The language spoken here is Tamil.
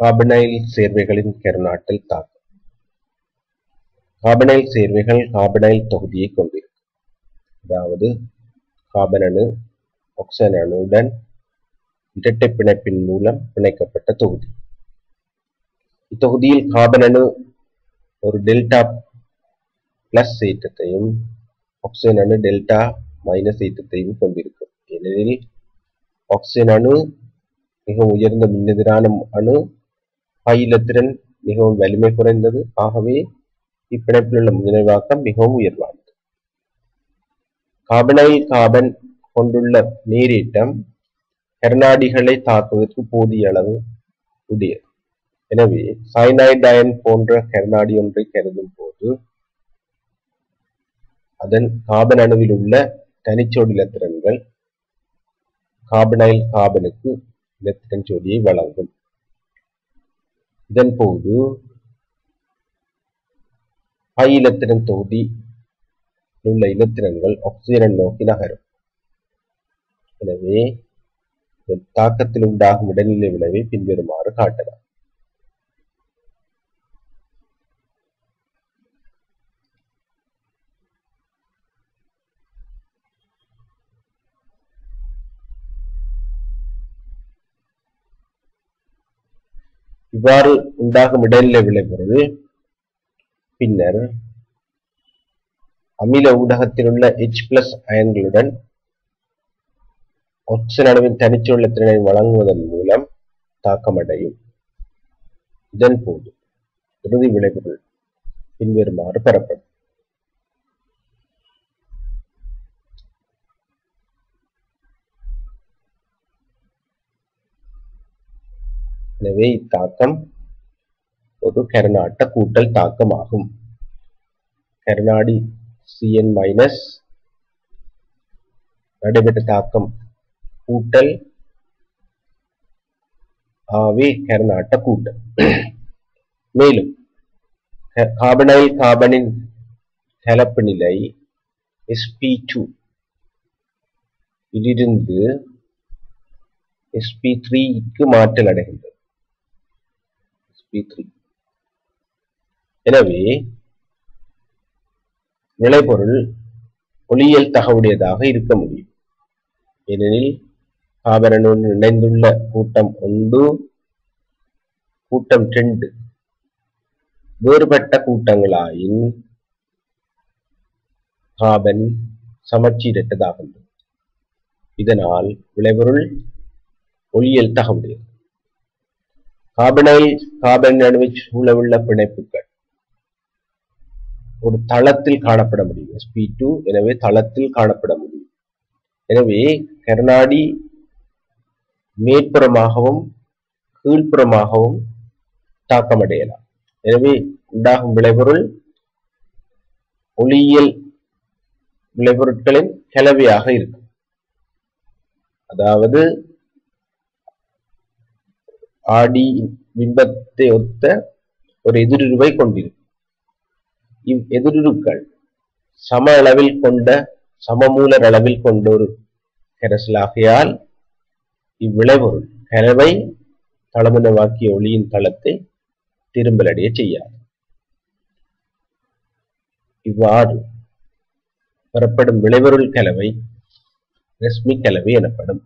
கார்பனைல் சேர்வைகளின் கெர்னாட்டில் தாக்கம். கார்பனைல் சேர்வைகள் கார்பனைல் தொகுதியை கொண்டிருக்கும் அதாவது கார்பன் அணு ஆக்சன் அணுவுடன் இரட்டை பிணைப்பின் மூலம் பிணைக்கப்பட்ட தொகுதி. இத்தொகுதியில் கார்பன் அணு ஒரு டெல்டா பிளஸ் ஏற்றத்தையும் ஆக்சிஜன் அணு டெல்டா மைனஸ் ஏற்றத்தையும் கொண்டிருக்கும் ஏனெனில் ஆக்சிஜன் அணு மிக உயர்ந்த மின்னெதிரான அணு பயிலத்திறன் மிகவும் வலிமை குறைந்தது. ஆகவே இப்பிணைப்பில் உள்ள முனைவாக்கம் மிகவும் உயர்வானது. கார்பனைல் கார்பன் கொண்டுள்ள நீரீட்டம் கர்நாடிகளை தாக்குவதற்கு போதிய அளவு உடையது. எனவே சைனைட் அயன் போன்ற கர்நாடி ஒன்றை கருதும் போது அதன் கார்பன் அணுவில் உள்ள தனிச்சோடி திறன்கள் கார்பனைல் கார்பனுக்கு இலத்திரன் ஜோடியை வழங்கும். இதன் போது பை இலத்திரன் தொகுதி உள்ள இலத்திரன்கள் ஆக்சிஜனை நோக்கி நகரும். எனவே தாக்கத்தில் உண்டாகும் இடைநிலை விளைவை பின்வருமாறு காட்டலாம். இவ்வாறு உண்டாகும் இடைநிலை விளைகிறது. பின்னர் அமில ஊடகத்தில் உள்ள எச் பிளஸ் அயன்களுடன் ஆக்சிஜன் அணுவின் தனிச்சுள்ள திறனை வழங்குவதன் மூலம் தாக்கமடையும். இதன் போது இறுதி விளைவுகள் பின்வருமாறு பெறப்படும். எனவே இத்தாக்கம் ஒரு கெரநாட்ட கூட்டல் தாக்கமாகும். கருநாடி சிஎன் மைனஸ் நடைபெற்ற தாக்கம் கூட்டல் ஆவே கருநாட்ட கூட்டல். மேலும் கார்பனைல் கார்பனின் கலப்பு நிலை எஸ்பி டூ இதிலிருந்து எஸ்பி த்ரீக்கு மாற்றல் அடைகின்றது. Sp3 எனவே விளைபொருள் ஒளியியல் தகவுடையதாக இருக்க முடியும். ஏனெனில் காபரனுடன் இணைந்துள்ள கூட்டம் ஒன்று கூட்டம் ரெண்டு வேறுபட்ட கூட்டங்களாயின் காபன் சமச்சீரற்றதாகின்றது இதனால் விளைபொருள் ஒளியியல் தகவுடையது. கார்பனைல் கார்பன் நடுவை சூழவுள்ள பிணைப்புகள். ஒரு தளத்தில் காணப்பட முடியும். Sp2 எனவே தளத்தில் காணப்பட முடியும். எனவே கர்நாடி மேற்புறமாகவும் கீழ்ப்புறமாகவும் தாக்கமடையலாம். எனவே உண்டாகும் விளைபொருள் ஒளியியல் விளைபொருட்களின் கலவையாக இருக்கும். அதாவது ஆடி பிம்பத்தை ஒத்த ஒரு எதிருருவை கொண்டிருக்கும் இவ் எதிருருக்கள் சம அளவில் கொண்ட சமமூலர் அளவில் கொண்ட ஒரு கரைசலாகையால் இவ்விளைபொருள் கலவை தளமனவாக்கிய ஒளியின் தளத்தை திரும்பலடைய செய்யாது. இவ்வாறு பெறப்படும் விளைபொருள் கலவை ரஷ்மி கலவை எனப்படும்.